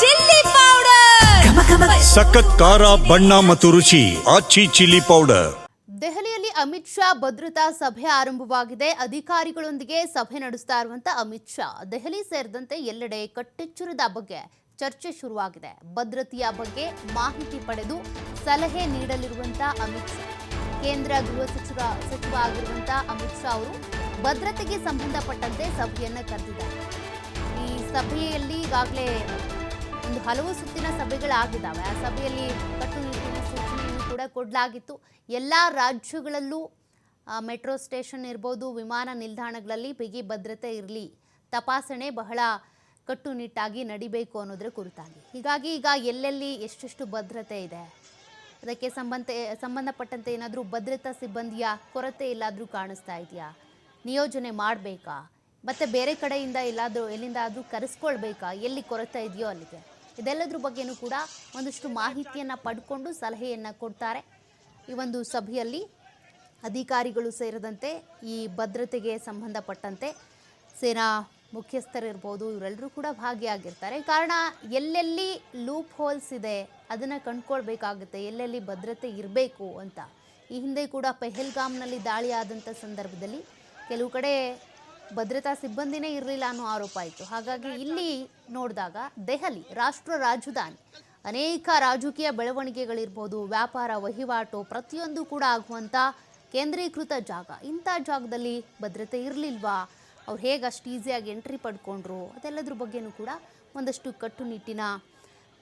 Chilli powder. ಸಖತ್ ಖಾರ ಬಣ್ಣ ಮತ್ತು ರುಚಿ ಆಚಿ ಚಿಲ್ಲಿ ಪೌಡರ್. ದೆಹಲಿಯಲ್ಲಿ ಅಮಿತ್ ಶಾ ಭದ್ರತಾ ಸಭೆ ಆರಂಭವಾಗಿದೆ. ಅಧಿಕಾರಿಗಳೊಂದಿಗೆ ಸಭೆ ನಡೆಸ್ತಾ ಇರುವಂತ ಅಮಿತ್ ಶಾ ದೆಹಲಿ ಸೇರಿದಂತೆ ಎಲ್ಲೆಡೆ ಕಟ್ಟೆಚ್ಚರದ ಬಗ್ಗೆ ಚರ್ಚೆ ಶುರುವಾಗಿದೆ. ಭದ್ರತೆಯ ಬಗ್ಗೆ ಮಾಹಿತಿ ಪಡೆದು ಸಲಹೆ ನೀಡಲಿರುವಂತ ಅಮಿತ್ ಶಾ. ಕೇಂದ್ರ ಗೃಹ ಸಚಿವ ಸಚಿವ ಆಗಿರುವಂತ ಅಮಿತ್ ಶಾ ಅವರು ಭದ್ರತೆಗೆ ಸಂಬಂಧಪಟ್ಟಂತೆ ಸಭೆಯನ್ನ ಕರೆದಿದ್ದಾರೆ. ಈ ಸಭೆಯಲ್ಲಿ ಈಗಾಗಲೇ ಹಲವು ಸುತ್ತಿನ ಸಭೆಗಳಾಗಿದ್ದಾವೆ. ಆ ಸಭೆಯಲ್ಲಿ ಕಟ್ಟುನಿಟ್ಟಿನ ಸೂಚನೆಯನ್ನು ಕೂಡ ಕೊಡಲಾಗಿತ್ತು. ಎಲ್ಲ ರಾಜ್ಯಗಳಲ್ಲೂ ಮೆಟ್ರೋ ಸ್ಟೇಷನ್ ಇರ್ಬೋದು, ವಿಮಾನ ನಿಲ್ದಾಣಗಳಲ್ಲಿ ಬಿಗಿ ಭದ್ರತೆ ಇರಲಿ, ತಪಾಸಣೆ ಬಹಳ ಕಟ್ಟುನಿಟ್ಟಾಗಿ ನಡಿಬೇಕು ಅನ್ನೋದ್ರ ಕುರಿತಾಗಿ. ಹೀಗಾಗಿ ಈಗ ಎಲ್ಲೆಲ್ಲಿ ಎಷ್ಟೆಷ್ಟು ಭದ್ರತೆ ಇದೆ, ಅದಕ್ಕೆ ಸಂಬಂಧ, ಸಂಬಂಧಪಟ್ಟಂತೆ ಏನಾದರೂ ಭದ್ರತಾ ಸಿಬ್ಬಂದಿಯ ಕೊರತೆ ಎಲ್ಲಾದರೂ ಕಾಣಿಸ್ತಾ ಇದೆಯಾ? ನಿಯೋಜನೆ ಮಾಡಬೇಕಾ? ಮತ್ತು ಬೇರೆ ಕಡೆಯಿಂದ ಎಲ್ಲಾದರೂ ಎಲ್ಲಿಂದಾದರೂ ಕರೆಸ್ಕೊಳ್ಬೇಕಾ? ಎಲ್ಲಿ ಕೊರತೆ ಇದೆಯೋ ಅಲ್ಲಿಗೆ? ಇದೆಲ್ಲದ್ರ ಬಗ್ಗೆಯೂ ಕೂಡ ಒಂದಷ್ಟು ಮಾಹಿತಿಯನ್ನು ಪಡ್ಕೊಂಡು ಸಲಹೆಯನ್ನು ಕೊಡ್ತಾರೆ. ಈ ಒಂದು ಸಭೆಯಲ್ಲಿ ಅಧಿಕಾರಿಗಳು ಸೇರಿದಂತೆ ಈ ಭದ್ರತೆಗೆ ಸಂಬಂಧಪಟ್ಟಂತೆ ಸೇನಾ ಮುಖ್ಯಸ್ಥರಿರ್ಬೋದು ಇವರೆಲ್ಲರೂ ಕೂಡ ಭಾಗಿಯಾಗಿರ್ತಾರೆ. ಕಾರಣ ಎಲ್ಲೆಲ್ಲಿ ಲೂಪ್ ಹೋಲ್ಸ್ ಇದೆ, ಅದನ್ನು ಕಂಡ್ಕೊಳ್ಬೇಕಾಗುತ್ತೆ, ಎಲ್ಲೆಲ್ಲಿ ಭದ್ರತೆ ಇರಬೇಕು ಅಂತ. ಈ ಹಿಂದೆ ಕೂಡ ಪೆಹಲ್ಗಾಮ್ನಲ್ಲಿ ದಾಳಿ ಆದಂಥ ಸಂದರ್ಭದಲ್ಲಿ ಕೆಲವು ಕಡೆ ಭದ್ರತಾ ಸಿಬ್ಬಂದಿನೇ ಇರಲಿಲ್ಲ ಅನ್ನೋ ಆರೋಪ ಇತ್ತು ಹಾಗಾಗಿ ಇಲ್ಲಿ ನೋಡಿದಾಗ ದೆಹಲಿ ರಾಷ್ಟ್ರ ರಾಜಧಾನಿ. ಅನೇಕ ರಾಜಕೀಯ ಬೆಳವಣಿಗೆಗಳಿರ್ಬೋದು, ವ್ಯಾಪಾರ ವಹಿವಾಟು ಪ್ರತಿಯೊಂದು ಕೂಡ ಆಗುವಂಥ ಕೇಂದ್ರೀಕೃತ ಜಾಗ. ಇಂಥ ಜಾಗದಲ್ಲಿ ಭದ್ರತೆ ಇರಲಿಲ್ವಾ? ಅವ್ರು ಹೇಗೆ ಅಷ್ಟು ಈಸಿಯಾಗಿ ಎಂಟ್ರಿ ಪಡ್ಕೊಂಡ್ರು? ಅದೆಲ್ಲದ್ರ ಬಗ್ಗೆನೂ ಕೂಡ ಒಂದಷ್ಟು ಕಟ್ಟುನಿಟ್ಟಿನ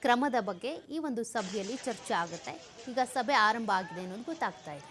ಕ್ರಮದ ಬಗ್ಗೆ ಈ ಒಂದು ಸಭೆಯಲ್ಲಿ ಚರ್ಚೆ ಆಗುತ್ತೆ. ಈಗ ಸಭೆ ಆರಂಭ ಆಗಿದೆ ಅನ್ನೋದು ಗೊತ್ತಾಗ್ತಾ ಇದೆ.